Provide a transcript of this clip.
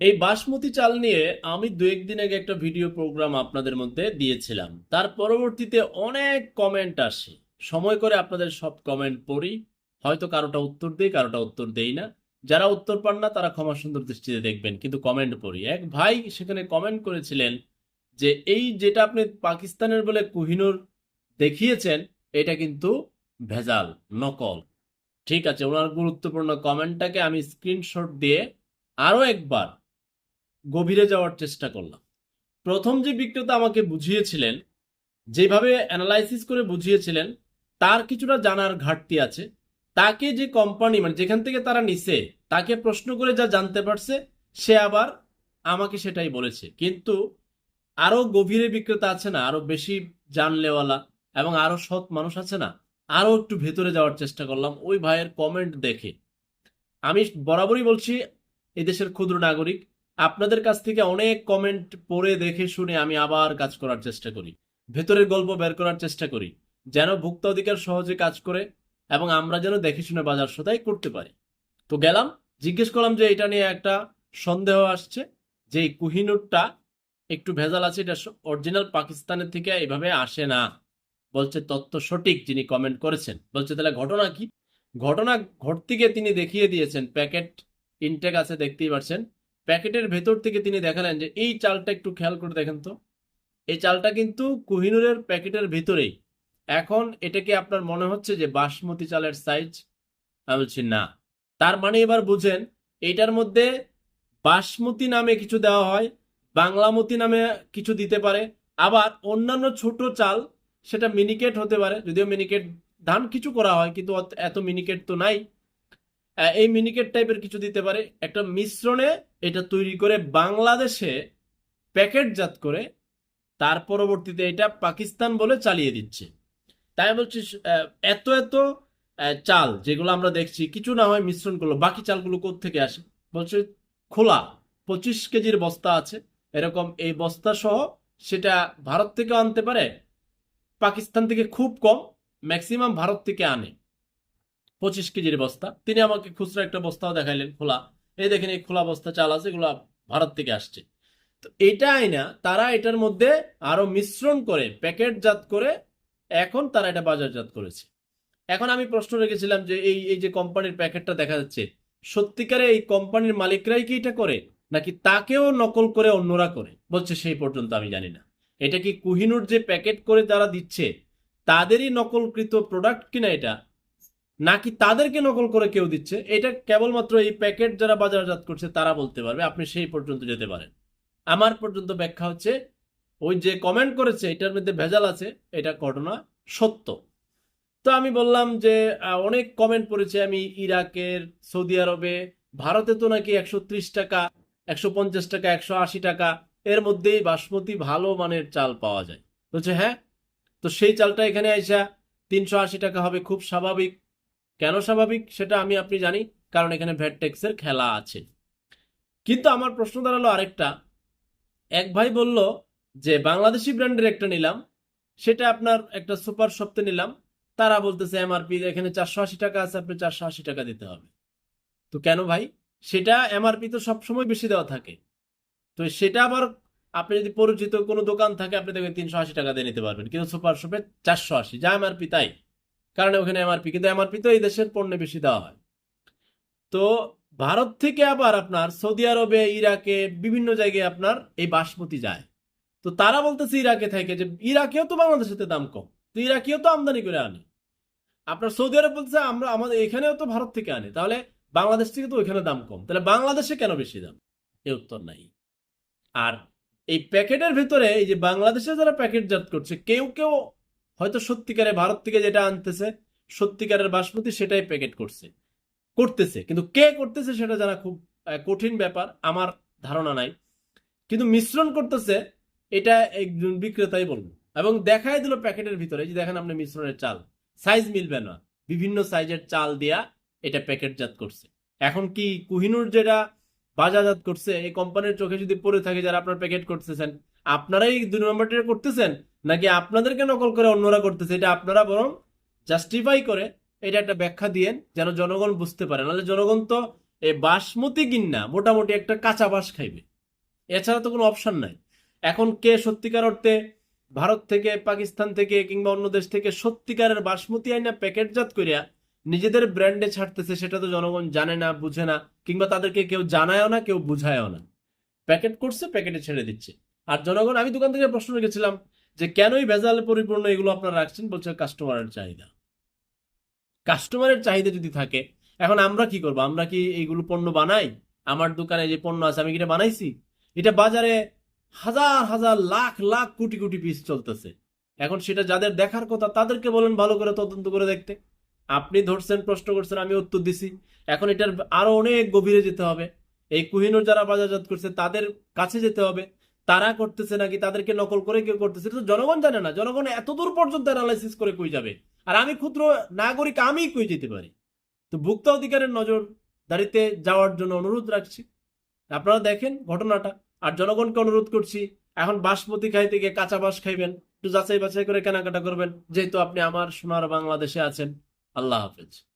এই বাসমতি চাল নিয়ে আমি দু একদিন আগে একটা ভিডিও প্রোগ্রাম আপনাদের মধ্যে দিয়েছিলাম। তার পরবর্তীতে অনেক কমেন্ট আসে। সময় করে আপনাদের সব কমেন্ট পড়ি। হয়তো কারোটা উত্তর দেই, কারোটা উত্তর দেই না। যারা উত্তর পান না, তারা ক্ষমা সুন্দর দৃষ্টিতে দেখবেন, কিন্তু কমেন্ট পড়ি। এক ভাই সেখানে কমেন্ট করেছিলেন যে, এই যেটা আপনি পাকিস্তানের বলে কুহিনুর দেখিয়েছেন, এটা কিন্তু ভেজাল, নকল। ঠিক আছে, ওনার গুরুত্বপূর্ণ কমেন্টটাকে আমি স্ক্রিনশট দিয়ে আরও একবার গভীরে যাওয়ার চেষ্টা করলাম। প্রথম যে বিক্রেতা আমাকে বুঝিয়েছিলেন, যেভাবে অ্যানালাইসিস করে বুঝিয়েছিলেন, তার কিছুটা জানার ঘাটতি আছে। তাকে যে কোম্পানি মানে যেখান থেকে তারা নিছে, তাকে প্রশ্ন করে যা জানতে পারছে, সে আবার আমাকে সেটাই বলেছে। কিন্তু আরও গভীরে বিক্রেতা আছে না আরও বেশি জানলেওয়ালা এবং আরও সৎ মানুষ আছে না আরও একটু ভেতরে যাওয়ার চেষ্টা করলাম। ওই ভাইয়ের কমেন্ট দেখে। আমি বরাবরই বলছি, এদেশের ক্ষুদ্র নাগরিক আপনাদের কাছ থেকে অনেক কমেন্ট পড়ে দেখে শুনে আমি আবার কাজ করার চেষ্টা করি। ভেতরের গল্প বের করার চেষ্টা করি, যেন ভুক্ত অধিকার সহজে কাজ করে এবং আমরা যেন দেখে শুনে বাজার সদাই করতে পারি। তো গেলাম, জিজ্ঞেস করলাম যে এটা নিয়ে একটা সন্দেহ আসছে যে এই কুহিনুরটা একটু ভেজাল আছে, এটা অরিজিনাল পাকিস্তানের থেকে এভাবে আসে না। বলছে তথ্য সঠিক যিনি কমেন্ট করেছেন। বলছে, তাহলে ঘটনা কি? ঘটনা ঘটতে গিয়ে তিনি দেখিয়ে দিয়েছেন। প্যাকেট ইনটেক আছে, দেখতেই পাচ্ছেন প্যাকেটের ভেতর থেকে তিনি দেখালেন যে এই চালটা একটু খেয়াল করে দেখেন তো। এই চালটা কিন্তু কুহিনুরের প্যাকেটের ভিতরেই। এখন এটাকে আপনার মনে হচ্ছে যে বাসমতি চালের সাইজ আমি বলছি, না। তার মানে এবার বুঝেন, এটার মধ্যে বাসমতি নামে কিছু দেওয়া হয়, বাংলামতি নামে কিছু দিতে পারে, আবার অন্যান্য ছোট চাল, সেটা মিনিকেট হতে পারে, যদিও মিনিকেট ধান কিছু করা হয়, কিন্তু এত মিনিকেট তো নাই। এই মিনিকেট টাইপের কিছু দিতে পারে। একটা মিশ্রণে এটা তৈরি করে বাংলাদেশে প্যাকেটজাত করে তার পরবর্তীতে এটা পাকিস্তান বলে চালিয়ে দিচ্ছে। তাই বলছি এত এত চাল যেগুলো আমরা দেখছি, কিছু না হয় মিশ্রণ করল, বাকি চালগুলো থেকে আসে? বলছে, খোলা, পঁচিশ কেজির বস্তা আছে। এরকম এই বস্তা সহ সেটা ভারত থেকে আনতে পারে, পাকিস্তান থেকে খুব কম ম্যাক্সিমাম ভারত থেকে আনে। পঁচিশ কেজির বস্তা। তিনি আমাকে খুচরা একটা বস্তাও দেখাইলেন, খোলা। এই দেখেন, এই খোলা বস্তা চাল আছে, এগুলো ভারত থেকে আসছে। তো এটা আইনা, তারা এটার মধ্যে আরও মিশ্রণ করে, প্যাকেটজাত করে, এখন তারা এটা বাজারজাত করেছে। এখন আমি প্রশ্ন রেখেছিলাম যে এই এই যে কোম্পানির প্যাকেটটা দেখা যাচ্ছে, সত্যিকারে এই কোম্পানির মালিকরাই কি এটা করে, নাকি তাকেও নকল করে অন্যরা করে? বলছে, সেই পর্যন্ত আমি জানি না। এটা কি কুহিনুর যে প্যাকেট করে তারা দিচ্ছে, তাদেরই নকলকৃত প্রোডাক্ট কিনা এটা? নাকি তাদেরকে নকল করে কেউ দিচ্ছে? এটা কেবলমাত্র এই প্যাকেট যারা বাজারজাত করছে, তারা বলতে পারবে। আপনি সেই পর্যন্ত যেতে পারেন। আমার পর্যন্ত ব্যাখ্যা হচ্ছে, ওই যে কমেন্ট করেছে, এটার মধ্যে ভেজাল আছে, এটা ঘটনা সত্য। তো আমি বললাম যে অনেক কমেন্ট পড়েছে, আমি ইরাকের, সৌদি আরবে, ভারতে তো নাকি একশো ত্রিশ টাকা, একশো পঞ্চাশ টাকা, একশো আশি টাকা, এর মধ্যেই বাসমতি ভালো মানের চাল পাওয়া যায়। বলছে হ্যাঁ? তো সেই চালটা এখানে আইসা তিনশো আশি টাকা হবে, খুব স্বাভাবিক। কেন স্বাভাবিক সেটা আমি আপনি জানি, কারণ এখানে ভ্যাট ট্যাক্সের খেলা আছে। কিন্তু আমার প্রশ্ন দাঁড়াল আরেকটা। এক ভাই বলল যে, বাংলাদেশি ব্র্যান্ডের একটা নিলাম, সেটা আপনার একটা সুপার শপতে নিলাম, তারা বলতেছে এমআরপি, এখানে চারশো আশি টাকা আছে আপনি চারশো আশি টাকা দিতে হবে। তো কেন ভাই? সেটা এমআরপি তো সবসময় বেশি দেওয়া থাকে। তো সেটা আবার আপনি যদি পরিচিত কোনো দোকান থাকে, আপনি দেখবেন তিনশো আশি টাকা দিয়ে নিতে পারবেন। কিন্তু সুপার শপে চারশো আশি, যা এমআরপি তাই। কারণ ওখানে এমআরপি কিন্তু এমআরপি তো এই দেশের পণ্যে বেশি দেওয়া হয়। তো ভারত থেকে আবার আপনার সৌদি আরবে, ইরাকে বিভিন্ন জায়গায় আপনার এই বাসমতি যায়। তো তারা বলতেছে ইরাকে থেকে যে, ইরাকেও তো বাংলাদেশের দাম কম, তো ইরাকেও তো আমদানি করে আনে। আপনার সৌদি আরব বলছে, আমরা, আমাদের এখানেও তো ভারত থেকে আনে, তাহলে বাংলাদেশ থেকে তো ওইখানে দাম কম, তাহলে বাংলাদেশে কেন বেশি দাম? এ উত্তর নাই। আর এই প্যাকেটের ভিতরে, এই যে বাংলাদেশে যারা প্যাকেটজাত করছে, কেউ কেউ হয়তো সত্যিকারে ভারত থেকে যেটা আনতেছে, সত্যিকারের বাসমতি সেটাই প্যাকেট করছে। করতেছে, কিন্তু কে করতেছে সেটা জানা খুব কঠিন ব্যাপার, আমার ধারণা নাই। কিন্তু মিশ্রণ করতেছে, এটা একজন বিক্রেতাই বলব এবং দেখাই দিল প্যাকেটের ভিতরে যে দেখেন আপনি মিশ্রণের চাল। সাইজ মিলবে না। বিভিন্ন সাইজের চাল দিয়া এটা প্যাকেটজাত করছে। এখন কি কুহিনুর যেটা বাজারজাত করছে, এই কোম্পানির চোখে যদি পড়ে থাকে যারা আপনার প্যাকেট করতেছেন, আপনারাই দুই নম্বরটা করতেছেন? নাকি আপনাদেরকে নকল করে অন্যরা করতেছে? এটা আপনারা বরং জাস্টিফাই করে এটা একটা ব্যাখ্যা দিয়েন, যেন জনগণ বুঝতে পারে। নাহলে জনগণ তো এই বাসমতি কিন্না মোটামুটি একটা কাঁচা বাস খাইবে। এছাড়া তো কোনো অপশন নাই। এখন কে সত্যিকার অর্থে ভারত থেকে, পাকিস্তান থেকে কিংবা অন্য দেশ থেকে সত্যিকারের বাসমতি আইনা প্যাকেটজাত করিয়া নিজেদের ব্র্যান্ডে ছাড়তেছে, সেটা তো জনগণ জানে না, বুঝে না, কিংবা তাদেরকে কেউ জানায়ও না, কেউ বুঝায়ও না। প্যাকেট করছে, প্যাকেটে ছেড়ে দিচ্ছে। আর জনগণ, আমি দোকান থেকে প্রশ্ন রেখেছিলাম যে কেনই ভেজালে পরিপূর্ণ এগুলো আপনারা রাখছেন বলছে কাস্টমারের চাহিদা। কাস্টমারের চাহিদা যদি থাকে, এখন আমরা কি করব? আমরা কি এইগুলো পণ্য বানাই? আমার দোকানে যে পণ্য আছে, আমি এটা বানাইছি? এটা বাজারে হাজার হাজার, লাখ লাখ, কোটি কোটি পিস চলতেছে। এখন সেটা যাদের দেখার কথা, তাদেরকে বলেন ভালো করে, তদন্ত করে দেখতে। আপনি ধরছেন, প্রশ্ন করছেন, আমি উত্তর দিছি। এখন এটার আরও অনেক গভীরে যেতে হবে। এই কুহিনুর যারা বাজারজাত করছে, তাদের কাছে যেতে হবে। তারা করতেছে নাকি, তাদেরকে নকল করে কেউ করতেছে তো জনগণ জানে না। জনগণ এত দূর পর্যন্ত অ্যানালাইসিস করে কই যাবে? আর আমি ক্ষুদ্র নাগরিক আমি কই যেতে পারি? তো ভুক্ত অধিকারের নজর দাঁড়িতে যাওয়ার জন্য অনুরোধ রাখছি। আপনারা দেখেন ঘটনাটা। আর জনগণকে অনুরোধ করছি, এখন বাসমতি খাইতে গিয়ে কাঁচা বাস খাইবেন, একটু যাচাই বাছাই করে কেনাকাটা করবেন। যেহেতু আপনি আমার সোনার বাংলাদেশে আছেন। আল্লাহ হাফেজ।